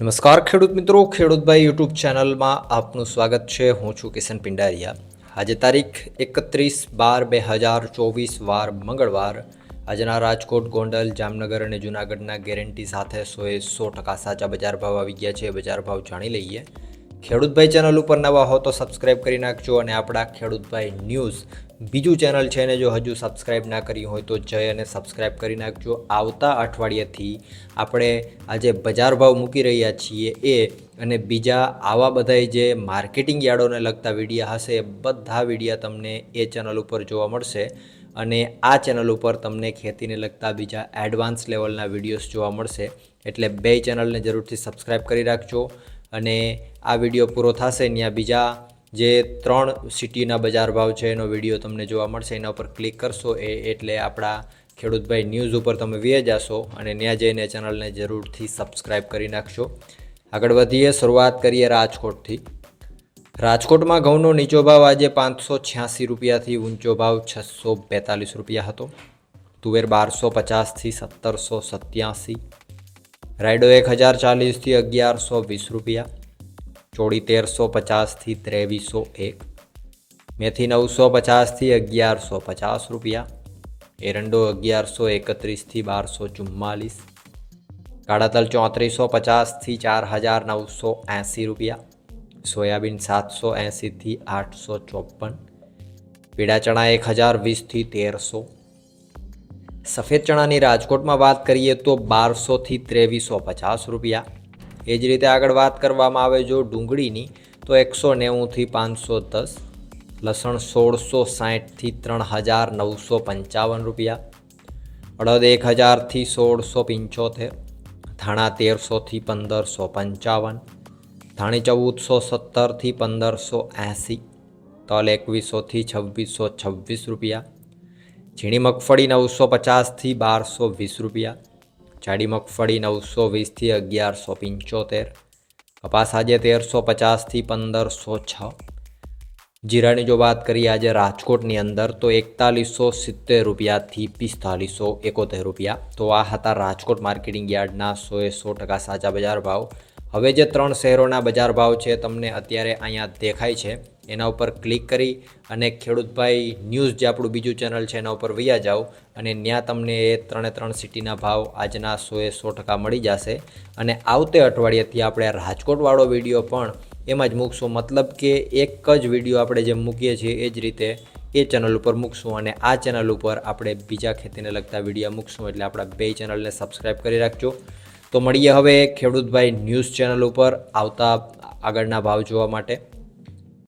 નમસ્કાર ખેડૂત મિત્રો ખેડૂતભાઈ યુટ્યુબ ચેનલમાં આપનું સ્વાગત છે. હું છું કિશન પિંડારિયા. આજે તારીખ એકત્રીસ બાર બે હજાર ચોવીસ વાર મંગળવાર આજના રાજકોટ, ગોંડલ, જામનગર અને જૂનાગઢના ગેરંટી સાથે સોએ સો ટકા સાચા બજાર ભાવ આવી ગયા છે. બજાર ભાવ જાણી લઈએ. ખેડૂતભાઈ ચેનલ ઉપર નવા હો તો સબસ્ક્રાઈબ કરી નાખજો અને આપણા ખેડૂતભાઈ ન્યૂઝ બીજું ચેનલ છે ને જો હજુ સબસ્ક્રાઈબ ના કરી હોય તો જય અને સબસ્ક્રાઈબ કરી નાખજો. આવતા અઠવાડિયેથી આપણે આજે બજાર ભાવ મૂકી રહ્યા છીએ એ અને બીજા આવા બધાય જે માર્કેટિંગ યાર્ડોને લગતા વિડીયા હશે એ બધા વિડીયા તમને એ ચેનલ ઉપર જોવા મળશે અને આ ચેનલ ઉપર તમને ખેતીને લગતા બીજા એડવાન્સ લેવલના વિડીયોઝ જોવા મળશે. એટલે બે ચેનલને જરૂરથી સબસ્ક્રાઈબ કરી રાખજો. અને આ વીડિયો પૂરો થશે. ત્યાં બીજા જે ત્રણ સિટીના બજાર ભાવ છે, એનો વીડિયો તમને જોવા મળશે. એના ઉપર ક્લિક કરશો એ એટલે આપણા ખેડૂતભાઈ ન્યૂઝ ઉપર તમે વી જશો અને ત્યાં જઈને ચેનલને જરૂરથી સબસ્ક્રાઇબ કરી નાખશો. આગળ વધીએ, શરૂઆત કરીએ રાજકોટથી. રાજકોટમાં ઘઉંનો નીચો ભાવ આજે પાંચસો છ્યાસી રૂપિયાથી ઊંચો ભાવ છસો બેતાલીસ રૂપિયા હતો. તુવેર બારસો પચાસથી સત્તરસો સત્યાસી. રાયડો એક હજાર ચાલીસથી અગિયારસો વીસ રૂપિયા. ચોળી તેરસો પચાસથી ત્રેવીસો એક. મેથી નવસો પચાસથી અગિયારસો પચાસ રૂપિયા. એરંડો અગિયારસો એકત્રીસથી બારસો ચુમ્માલીસ. કાળા તલ ચોત્રીસો પચાસથી ચાર હજાર નવસો એંસી રૂપિયા. સોયાબીન સાતસો એંસીથી આઠસો ચોપન પીળા ચણા એક હજાર વીસથી તેરસો. સફેદ ચણાની રાજકોટમાં વાત કરીએ તો બારસોથી ત્રેવીસો પચાસ રૂપિયા. એ જ રીતે આગળ વાત કરવામાં આવે જો ડુંગળીની, તો એકસો નેવુંથી પાંચસો દસ, લસણ સોળસો સાઠથી ત્રણ હજાર નવસો પંચાવન રૂપિયા, અડદ એક હજારથી સોળસો પંચોતેર, ધાણા તેરસોથી પંદરસો પંચાવન, ધાણી ચૌદસો સત્તરથી પંદરસો એંસી, તલ એકવીસોથી છવ્વીસો છવ્વીસ રૂપિયા ઝીણી મગફળી નવસો પચાસથી બારસો વીસ રૂપિયા. જાડી મગફળી નવસો વીસથી અગિયારસો પંચોતેર. કપાસ આજે તેરસો પચાસથી પંદરસો છ. જીરાની જો વાત કરીએ આજે રાજકોટની અંદર તો એકતાલીસો સિત્તેર રૂપિયાથી પિસ્તાલીસો એકોતેર રૂપિયા. તો આ હતા રાજકોટ માર્કેટિંગ યાર્ડના સોએ સો ટકા સાચા બજાર ભાવ. હવે જે ત્રણ શહેરોના બજાર ભાવ છે, તમને અત્યારે અહીંયા દેખાય છે. એના ઉપર ક્લિક કરી અને ખેડૂતભાઈ ન્યૂઝ જે આપણું બીજું ચેનલ છે એના ઉપર વૈયા જાઓ અને ત્યાં તમને એ ત્રણે ત્રણ સિટીના ભાવ આજના સોએ સો ટકા મળી જશે. અને આવતે અઠવાડિયેથી આપણે રાજકોટવાળો વીડિયો પણ એમાં જ મૂકશું. મતલબ કે એક જ વીડિયો આપણે જેમ મૂકીએ છીએ એ જ રીતે એ ચેનલ ઉપર મૂકશું અને આ ચેનલ ઉપર આપણે બીજા ખેતીને લગતા વીડિયો મૂકશું. એટલે આપણા બે ચેનલને સબસ્ક્રાઈબ કરી રાખજો. તો મળીએ હવે ખેડૂતભાઈ ન્યૂઝ ચેનલ ઉપર આવતા આગળના ભાવ જોવા માટે.